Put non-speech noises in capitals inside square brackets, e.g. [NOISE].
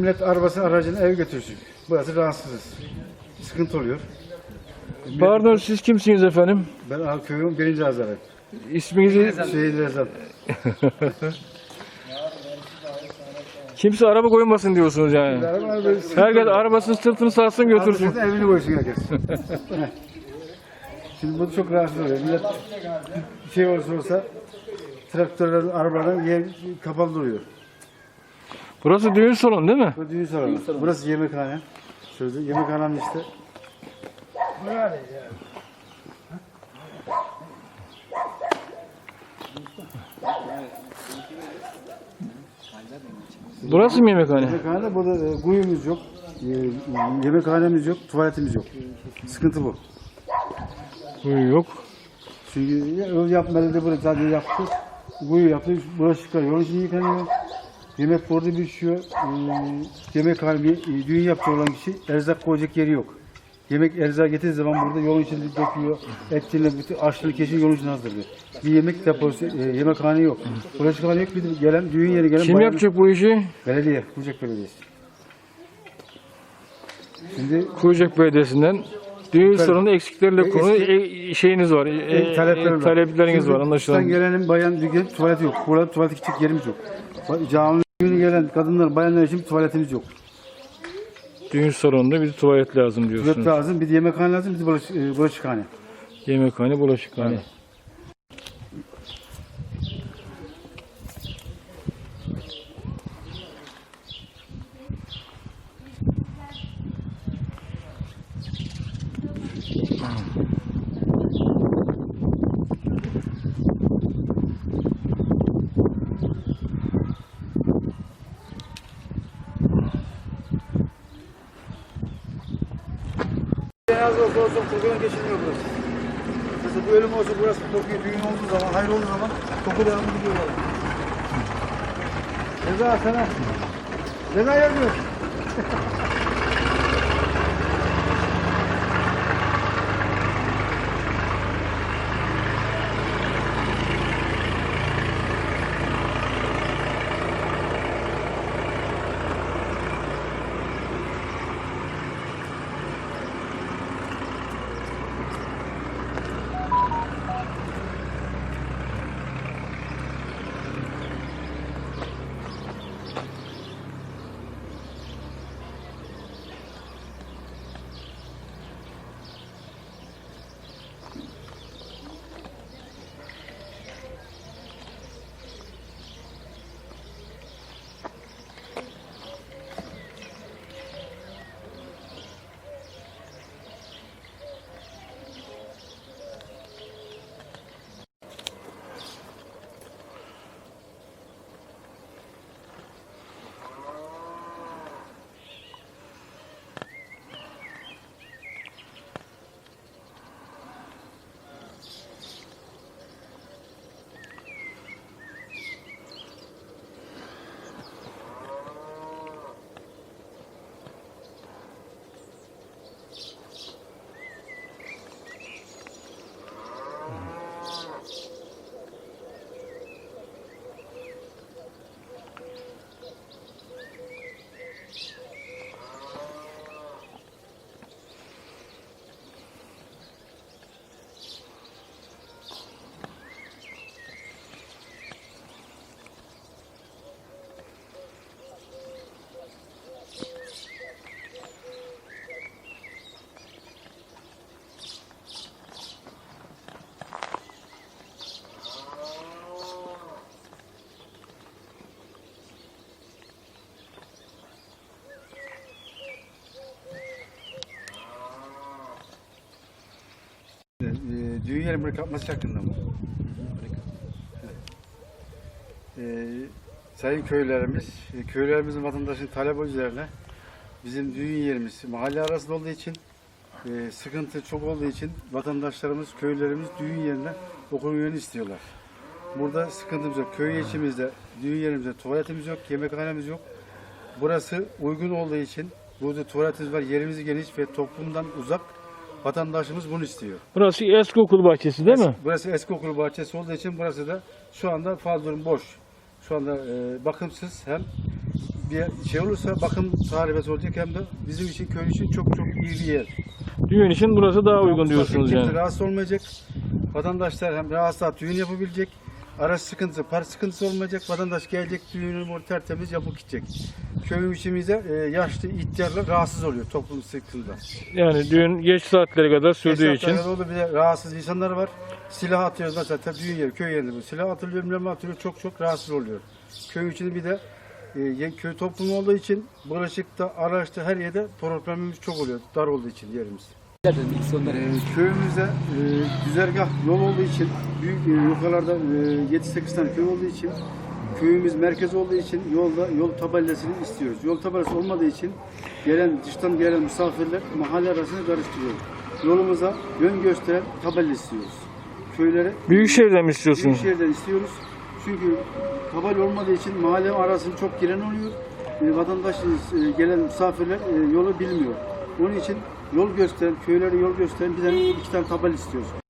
Millet arabası aracını eve götürsün. Burası rahatsızız. Sıkıntı oluyor. Pardon siz kimsiniz efendim? Ben Alköy'ün birinci azarı. İsminizi Şehit Rezat. [LAUGHS] kimse araba koymasın diyorsunuz yani. Herkes arabasını sırtını sarsın götürsün. Evini koysun herkes. [LAUGHS] Şimdi bu çok rahatsız oluyor. Millet bir şey olursa olsa traktörlerin, arabaların yer kapalı duruyor. Burası düğün salonu değil mi? Bu düğün salonu. Burası yemekhane. Şöyle yemekhanenin işte. Burası mı yemekhane? Yemekhanede burada e, kuyumuz yok. E, yemekhanemiz yok, tuvaletimiz yok. Sıkıntı bu. Kuyu yok. Çünkü öyle yapmadı da burada zaten yaptı. Kuyu yaptı, bulaşıklar yolun içinde yıkanıyor. Yemek burada pişiyor. Ee, yemek halinde e, düğün yapacak olan kişi erzak koyacak yeri yok. Yemek erzak getirdiği zaman burada yolun içinde döküyor. Etçiyle bütün aşçılık kesin yolun içinde hazırlıyor. Bir yemek deposu, e, yemekhane yok. Bulaşıkhane yok. Bir de gelen düğün yeri gelen Kim bayan- yapacak bu işi? Belediye, Kucak Belediyesi. Şimdi Kuyucak Belediyesi'nden düğün salonu eksiklerle konu e, şeyiniz var. E, e, taleplerim var. talepleriniz var Şimdi anlaşılan. Kıbrıs'tan gelenin bayan düğün tuvaleti yok. Burada tuvalet gidecek yerimiz yok. Cami düğünü gelen kadınlar, bayanlar için tuvaletimiz yok. Düğün salonunda bir tuvalet lazım Tuvalet diyorsunuz. lazım, bir de yemekhane lazım, bir de bulaşık, e, bulaşıkhane. Yemekhane, bulaşıkhane. Cenaze geçilmiyor burası. Mesela bir ölüm olsa burası kokuyor, düğün olduğu zaman, hayır olduğu zaman koku devamlı gidiyor böyle. Reza sana. Reza yazıyor. [LAUGHS] düğün yeri bırakılması hakkında mı? Ee, sayın köylerimiz, köylerimizin vatandaşın talebi üzerine bizim düğün yerimiz mahalle arasında olduğu için e, sıkıntı çok olduğu için vatandaşlarımız, köylerimiz düğün yerine okul üyeni istiyorlar. Burada sıkıntımız yok. Köy içimizde, düğün yerimizde tuvaletimiz yok, yemekhanemiz yok. Burası uygun olduğu için burada tuvaletimiz var, yerimiz geniş ve toplumdan uzak. Vatandaşımız bunu istiyor. Burası eski okul bahçesi değil mi? Burası eski okul bahçesi olduğu için burası da şu anda fazla durum boş. Şu anda e, bakımsız hem bir şey olursa bakım tarifesi olacak hem de bizim için köy için çok çok iyi bir yer. Düğün için burası daha uygun diyorsunuz Kimse yani. rahatsız olmayacak. Vatandaşlar hem rahatsız düğün yapabilecek. Araç sıkıntısı, park sıkıntısı olmayacak. Vatandaş gelecek, düğünü orada tertemiz yapıp gidecek. Köyün içimizde e, yaşlı ihtiyarlar rahatsız oluyor toplum sıkıntısında. Yani düğün geç saatlere kadar sürdüğü için. Oldu bir de rahatsız insanlar var. Silah atıyoruz mesela tabii düğün yeri, köy yerinde bu. Silah atılıyor, bilmem atılıyor, çok çok rahatsız oluyor. Köy içinde bir de e, köy toplumu olduğu için bulaşıkta, araçta her yerde problemimiz çok oluyor. Dar olduğu için yerimiz. Ee, köyümüzde e, güzergah yol olduğu için büyük e, yukarılarda e, 7-8 tane köy olduğu için köyümüz merkez olduğu için yolda yol tabelasını istiyoruz. Yol tabelası olmadığı için gelen dıştan gelen misafirler mahalle arasını karıştırıyor. Yolumuza yön gösteren tabela istiyoruz. Köylere Büyükşehir'den mi istiyorsunuz? Büyükşehir'den istiyoruz. Çünkü tabela olmadığı için mahalle arasını çok giren oluyor. E, vatandaş e, gelen misafirler e, yolu bilmiyor. Onun için yol gösteren, köylere yol gösteren bir tane iki tane tabela istiyoruz.